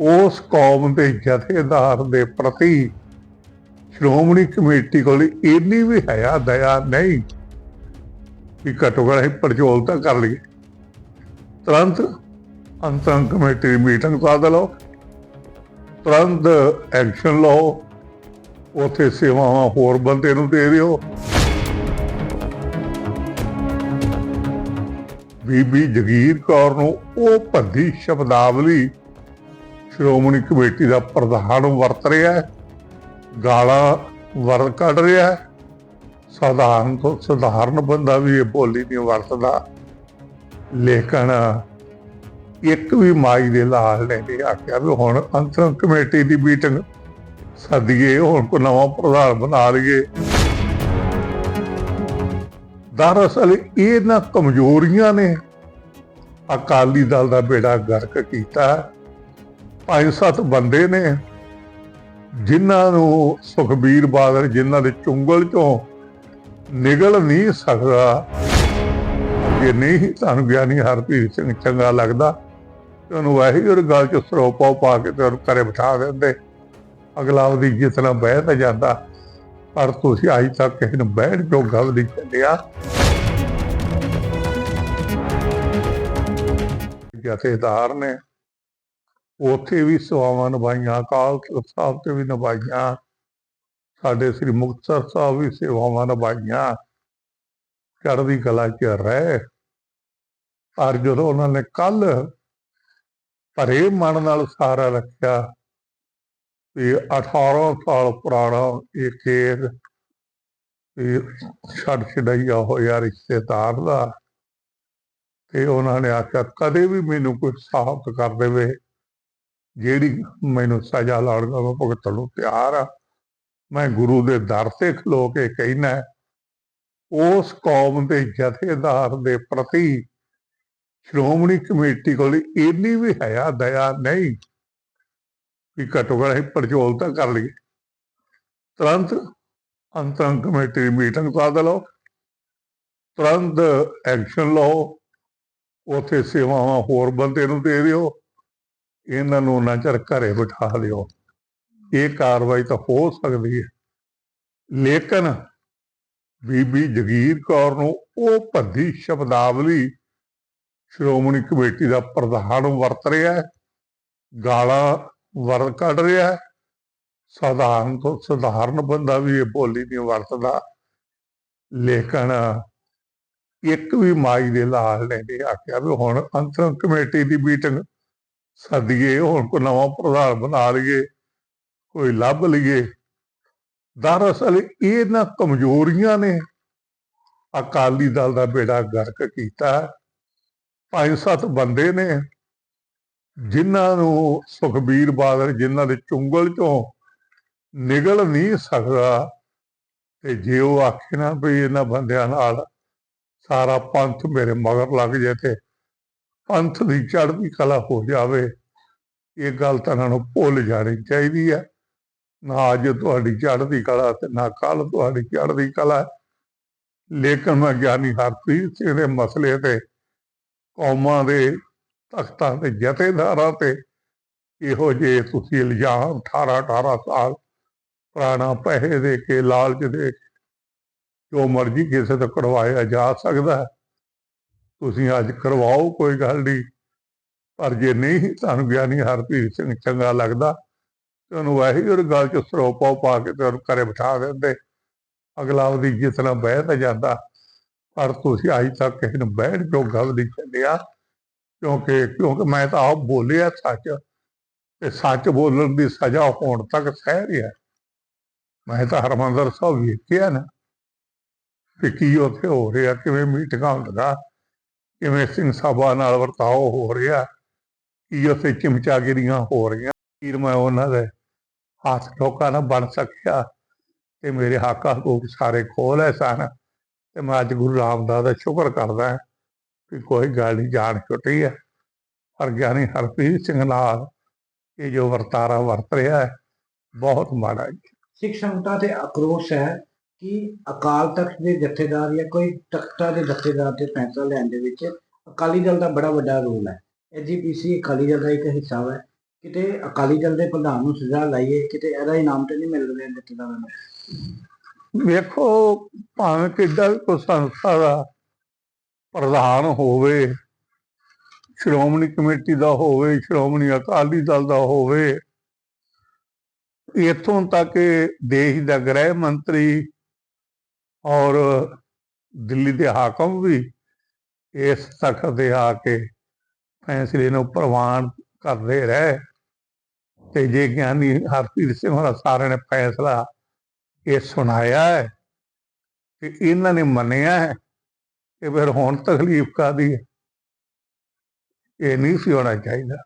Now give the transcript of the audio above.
ਉਸ ਕੌਮ ਦੇ ਜਥੇਦਾਰ ਦੇ ਪ੍ਰਤੀ ਸ਼੍ਰੋਮਣੀ ਕਮੇਟੀ ਕੋਲ ਇੰਨੀ ਵੀ ਹਯਾ ਦਇਆ ਨਹੀਂ ਕਿ ਘੱਟੋ ਘੱਟ ਅਸੀਂ ਪੜਚੋਲ ਤਾਂ ਕਰ ਲਈਏ। ਤੁਰੰਤ ਅੰਤਰੰਗ ਕਮੇਟੀ ਦੀ ਮੀਟਿੰਗ ਕਰ ਲਓ? ਤੁਰੰਤ ਐਕਸ਼ਨ ਲਓ। ਉਥੇ ਸੇਵਾਵਾਂ ਹੋਰ ਬੰਦੇ ਨੂੰ ਦੇ ਦਿਓ। ਬੀਬੀ ਜਗੀਰ ਕੌਰ ਨੂੰ ਉਹ ਭੱਦੀ ਸ਼ਬਦਾਵਲੀ ਸ਼੍ਰੋਮਣੀ ਕਮੇਟੀ ਦਾ ਪ੍ਰਧਾਨ ਵਰਤ ਰਿਹਾ ਹੈ, ਗਾਲਾਂ ਵਰ ਕੱਢ ਰਿਹਾ ਹੈ। ਸਾਧਾਰਨ ਤੋਂ ਸਧਾਰਨ ਬੰਦਾ ਵੀ ਇਹ ਬੋਲੀ ਨਹੀਂ ਵਰਤਦਾ। ਲੇਕਿਨ ਇੱਕ ਵੀ ਮਾਈ ਦੇ ਲਾਲ ਨੇ ਨਹੀਂ ਆਖਿਆ ਵੀ ਹੁਣ ਅੰਤਰੰਗ ਕਮੇਟੀ ਦੀ ਮੀਟਿੰਗ ਸੱਦੀਏ, ਹੁਣ ਕੋ ਨਵਾਂ ਪ੍ਰਧਾਨ ਬਣਾ ਲਈਏ। ਦਰਅਸਲ ਇਹਨਾਂ ਕਮਜ਼ੋਰੀਆਂ ਨੇ। ਅਕਾਲੀ ਦਲ ਦਾ ਬੇੜਾ ਗਰਕ ਕੀਤਾ। ਪੰਜ ਸੱਤ ਬੰਦੇ ਨੇ, ਜਿਨ੍ਹਾਂ ਨੂੰ ਸੁਖਬੀਰ ਬਾਦਲ ਜਿਨ੍ਹਾਂ ਦੇ ਚੁੰਗਲ ਚੋਂ ਨਿਗਲ ਨਹੀਂ ਸਕਦਾ, ਜੇ ਨਹੀਂ ਤੁਹਾਨੂੰ ਗਿਆਨੀ ਹਰਪ੍ਰੀਤ ਸਿੰਘ ਚੰਗਾ ਲੱਗਦਾ, ਤੇ ਉਹਨੂੰ ਵਾਹੀ ਗੱਲ ਚ ਸਰੋਪਾ ਪਾ ਕੇ ਤੇ ਉਹਨੂੰ ਘਰੇ ਬਿਠਾ ਦਿੰਦੇ। ਅਗਲਾ ਉਹਦੀ ਜਿਤਨਾ ਬਹਿ ਤਾਂ ਜਾਂਦਾ, ਪਰ ਤੁਸੀਂ ਅੱਜ ਤੱਕ ਕਿਸੇ ਨੂੰ ਬਹਿਣ ਜੋ ਗੱਲ ਨਹੀਂ ਚੱਲਿਆ ਜਥੇਦਾਰ ਨੇ ਉੱਥੇ ਵੀ ਸੇਵਾਵਾਂ ਨਿਭਾਈਆਂ ਅਕਾਲ ਤਖ਼ਤ ਸਾਹਿਬ ਤੇ ਵੀ ਨਿਭਾਈਆਂ। ਸਾਡੇ ਸ੍ਰੀ ਮੁਕਤਸਰ ਸਾਹਿਬ ਵੀ ਸੇਵਾਵਾਂ ਨਿਭਾਈਆਂ। ਚੜ੍ਹਦੀ ਕਲਾ ਚ ਰਹਿ। ਪਰ ਜਦੋਂ ਉਹਨਾਂ ਨੇ ਕੱਲ ਭਰੇ ਮਨ ਨਾਲ ਸਾਰਾ ਰੱਖਿਆ, ਵੀ 18 ਸਾਲ ਪੁਰਾਣਾ ਇਹ ਖੇਤ ਵੀ ਛੱਡ ਛਡਈਆ ਹੋਇਆ ਰਿਸ਼ਤੇਦਾਰ ਦਾ, ਤੇ ਉਹਨਾਂ ਨੇ ਆਖਿਆ, ਕਦੇ ਵੀ ਮੈਨੂੰ ਕੋਈ ਸਾਬਤ ਕਰ ਦੇਵੇ। ਜਿਹੜੀ ਮੈਨੂੰ ਸਜ਼ਾ ਲਾਉਣਗਾ ਮੈਂ ਭੁਗਤਣ ਨੂੰ ਤਿਆਰ ਆ। ਮੈਂ ਗੁਰੂ ਦੇ ਦਰ ਤੇ ਖਲੋ ਕੇ ਕਹਿਣਾ ਉਸ ਕੌਮ ਦੇ ਜਥੇਦਾਰ ਦੇ ਪ੍ਰਤੀ ਸ਼੍ਰੋਮਣੀ ਕਮੇਟੀ ਕੋਲ ਇੰਨੀ ਵੀ ਹਯਾ ਦਇਆ ਨਹੀਂ ਕਿ ਘੱਟੋ ਘੱਟ ਅਸੀਂ ਪੜਚੋਲ ਤਾਂ ਕਰ ਲਈਏ। ਤੁਰੰਤ ਅੰਤਰੰਗ ਕਮੇਟੀ ਦੀ ਮੀਟਿੰਗ ਸੱਦ ਲਓ ਤੁਰੰਤ ਐਕਸ਼ਨ ਲਓ, ਉਥੇ ਸੇਵਾਵਾਂ ਹੋਰ ਬੰਦੇ ਨੂੰ ਦੇ ਦਿਓ। ਇਹਨਾਂ ਨੂੰ ਨਾ ਚਿਰ ਘਰੇ ਬਿਠਾ ਦਿਓ ਇਹ ਕਾਰਵਾਈ ਤਾਂ ਹੋ ਸਕਦੀ ਹੈ। ਲੇਕਿਨ ਬੀਬੀ ਜਗੀਰ ਕੌਰ ਨੂੰ ਉਹ ਭੱਦੀ ਸ਼ਬਦਾਵਲੀ ਸ਼੍ਰੋਮਣੀ ਕਮੇਟੀ ਦਾ ਪ੍ਰਧਾਨ ਵਰਤ ਰਿਹਾ ਹੈ। ਗਾਲਾਂ ਵਰ, ਕੱਢ ਰਿਹਾ ਹੈ। ਸਾਧਾਰਨ ਤੋਂ ਸਧਾਰਨ ਬੰਦਾ ਵੀ ਇਹ ਬੋਲੀ ਨਹੀਂ ਵਰਤਦਾ। ਲੇਕਿਨ ਇੱਕ ਵੀ ਮਾਈ ਦੇ ਲਾਲ ਨੇ ਨਹੀਂ ਆਖਿਆ ਵੀ ਹੁਣ ਅੰਤਰੰਗ ਕਮੇਟੀ ਦੀ ਮੀਟਿੰਗ ਸੱਦੀਏ, ਹੁਣ ਕੋ ਨਵਾਂ ਪ੍ਰਧਾਨ ਬਣਾ ਲਈਏ, ਕੋਈ ਲੱਭ ਲਈਏ। ਦਰਅਸਲ ਇਹਨਾਂ ਕਮਜ਼ੋਰੀਆਂ ਨੇ। ਅਕਾਲੀ ਦਲ ਦਾ ਬੇੜਾ ਗਰਕ ਕੀਤਾ। ਪੰਜ ਸੱਤ ਬੰਦੇ ਨੇ, ਜਿਨ੍ਹਾਂ ਨੂੰ ਸੁਖਬੀਰ ਬਾਦਲ, ਜਿਨ੍ਹਾਂ ਦੇ ਚੁੰਗਲ ਚੋਂ ਨਿਗਲ ਨਹੀਂ ਸਕਦਾ। ਤੇ ਜੇ ਉਹ ਆਖੇ ਨਾ ਵੀ ਇਹਨਾਂ ਬੰਦਿਆਂ ਨਾਲ ਸਾਰਾ ਪੰਥ ਮੇਰੇ ਮਗਰ ਲੱਗ ਜੇ ਤੇ ਪੰਥ ਦੀ ਚੜ੍ਹਦੀ ਕਲਾ ਹੋ ਜਾਵੇ, ਇਹ ਗੱਲ ਤਾਂ ਇਹਨਾਂ ਨੂੰ ਭੁੱਲ ਜਾਣੀ ਚਾਹੀਦੀ ਹੈ ਨਾ ਅੱਜ ਤੁਹਾਡੀ ਚੜ੍ਹਦੀ ਕਲਾ ਤੇ ਨਾ ਕੱਲ ਤੁਹਾਡੀ ਚੜ੍ਹਦੀ ਕਲਾ ਲੇਕਿਨ ਮੈਂ ਗਿਆਨੀ ਹਰਪ੍ਰੀਤ ਸਿੰਘ ਦੇ ਮਸਲੇ ਤੇ, ਕੌਮਾਂ ਦੇ ਤਖਤਾਂ ਤੇ ਜਥੇਦਾਰਾਂ ਤੇ ਇਹੋ ਜੇ ਤੁਸੀਂ ਇਲਜ਼ਾਮ 18 18 ਸਾਲ ਪੁਰਾਣਾ ਪੈਸੇ ਦੇ ਕੇ, ਲਾਲਚ ਦੇ ਜੋ ਮਰਜ਼ੀ ਕਿਸੇ ਤੋਂ ਕਢਵਾਇਆ ਜਾ ਸਕਦਾ ਹੈ। ਤੁਸੀਂ ਅੱਜ ਕਰਵਾਓ, ਕੋਈ ਗੱਲ ਨਹੀਂ ਪਰ ਜੇ ਨਹੀਂ, ਤੁਹਾਨੂੰ ਗਿਆਨੀ ਹਰਪ੍ਰੀਤ ਸਿੰਘ ਚੰਗਾ ਲੱਗਦਾ, ਤੇ ਉਹਨੂੰ ਵਾਹੀ ਉਹ ਗੱਲ ਚ ਸਰੋਪਾ ਪਾ ਕੇ ਤੇ ਉਹਨੂੰ ਘਰੇ ਬਿਠਾ ਦਿੰਦੇ। ਅਗਲਾ ਉਹਦੀ ਜਿਤਨਾ ਬਹਿ ਤਾਂ ਜਾਂਦਾ, ਪਰ ਤੁਸੀਂ ਅੱਜ ਤੱਕ ਕਿਸੇ ਨੂੰ ਬਹਿਣ ਜੋ ਗੱਲ ਨਹੀਂ ਚੱਲਿਆ ਕਿਉਂਕਿ ਕਿਉਂਕਿ ਮੈਂ ਤਾਂ ਆਪ ਬੋਲਿਆ ਸੱਚ, ਤੇ ਸੱਚ ਬੋਲਣ ਦੀ ਸਜ਼ਾ ਹੋਣ ਤੱਕ ਸਹਿ ਰਿਹਾ ਮੈਂ ਤਾਂ ਹਰਮੰਦਰ ਸਾਹਿਬ ਵੇਖਿਆ ਨਾ ਕਿ ਕੀ ਉੱਥੇ ਹੋ ਰਿਹਾ, ਕਿਵੇਂ ਮੀਟਿੰਗਾਂ ਹੁੰਦਾ ਕਿਵੇਂ ਸਿੰਘ ਸਭਾ ਨਾਲ ਵਰਤਾਓ ਹੋ ਰਿਹਾ, ਕੀ ਉੱਥੇ ਚਮਚਾਗਿਰੀਆਂ ਹੋ ਰਹੀਆਂ ਫਿਰ ਮੈਂ ਉਹਨਾਂ ਦੇ ਹੱਥ ਠੋਕਾ ਨਾ ਬਣ ਸਕਿਆ, ਤੇ ਮੇਰੇ ਹੱਕ ਹਕੂਕ ਸਾਰੇ ਖੋਲ ਹੈ ਸਨ, ਤੇ ਮੈਂ ਅੱਜ ਗੁਰੂ ਰਾਮਦਾਸ ਦਾ ਸ਼ੁਕਰ ਕਰਦਾ ਕਿ ਕੋਈ ਗੱਲ ਨਹੀਂ ਜਾਣ ਛੁੱਟੀ ਹੈ। ਪਰ ਗਿਆਨੀ ਹਰਪ੍ਰੀਤ ਸਿੰਘ ਨਾਲ ਇਹ ਜੋ ਵਰਤਾਰਾ ਵਰਤ ਰਿਹਾ ਹੈ, ਬਹੁਤ ਮਾੜਾ ਹੈ। ਸਿੱਖ ਸੰਗਤਾਂ ਤੇ ਆਕਰੋਸ਼ ਹੈ ਕਿ ਅਕਾਲ ਤਖਤ ਦੇ ਜਥੇਦਾਰ ਜਾਂ ਕੋਈ ਤਖਤਾਂ ਦੇ ਜਥੇਦਾਰ ਤੇ ਫੈਸਲਾ ਲੈਣ ਦੇ ਵਿੱਚ ਅਕਾਲੀ ਦਲ ਦਾ ਬੜਾ ਵੱਡਾ ਰੋਲ ਹੈ। ਐਜੀਪੀਸੀ ਅਕਾਲੀ ਦਲ ਦਾ ਇੱਕ ਹਿੱਸਾ ਹੈ। ਕਿਤੇ ਅਕਾਲੀ ਦਲ ਦੇ ਪ੍ਰਧਾਨ ਨੂੰ ਸਜ਼ਾ ਲਾਈਏ, ਕਿਤੇ ਇਹਦਾ ਇਨਾਮ ਤੇ ਨਹੀਂ ਮਿਲ ਰਿਹਾ ਜਥੇਦਾਰਾਂ ਨੂੰ। ਵੇਖੋ, ਭਾਵੇਂ ਕਿੱਡਾ ਵੀ ਕੋਈ ਸੰਸਥਾ ਦਾ ਪ੍ਰਧਾਨ ਹੋਵੇ, ਸ਼੍ਰੋਮਣੀ ਕਮੇਟੀ ਦਾ ਹੋਵੇ, ਸ਼੍ਰੋਮਣੀ ਅਕਾਲੀ ਦਲ ਦਾ ਹੋਵੇ, ਇਥੋਂ ਤੱਕ ਦੇਸ਼ ਦਾ ਗ੍ਰਹਿ ਮੰਤਰੀ ਔਰ ਦਿੱਲੀ ਦੇ ਹਾਕਮ ਵੀ ਇਸ ਤਖਤ ਦੇ ਆ ਕੇ ਫੈਸਲੇ ਨੂੰ ਪ੍ਰਵਾਨ ਕਰਦੇ ਰਹੇ ਤੇ ਜੇ ਗਿਆਨੀ ਹਰਪ੍ਰੀਤ ਸਿੰਘ ਹੋਰਾਂ ਸਾਰਿਆਂ ਨੇ ਫੈਸਲਾ ਇਹ ਸੁਣਾਇਆ ਹੈ ਕਿ ਇਹਨਾਂ ਨੇ ਮੰਨਿਆ ਹੈ ਕਿ ਫਿਰ ਹੁਣ ਤਕਲੀਫ ਕਾਦੀ ਹੈ? ਇਹ ਨਹੀਂ ਸੀ ਹੋਣਾ ਚਾਹੀਦਾ।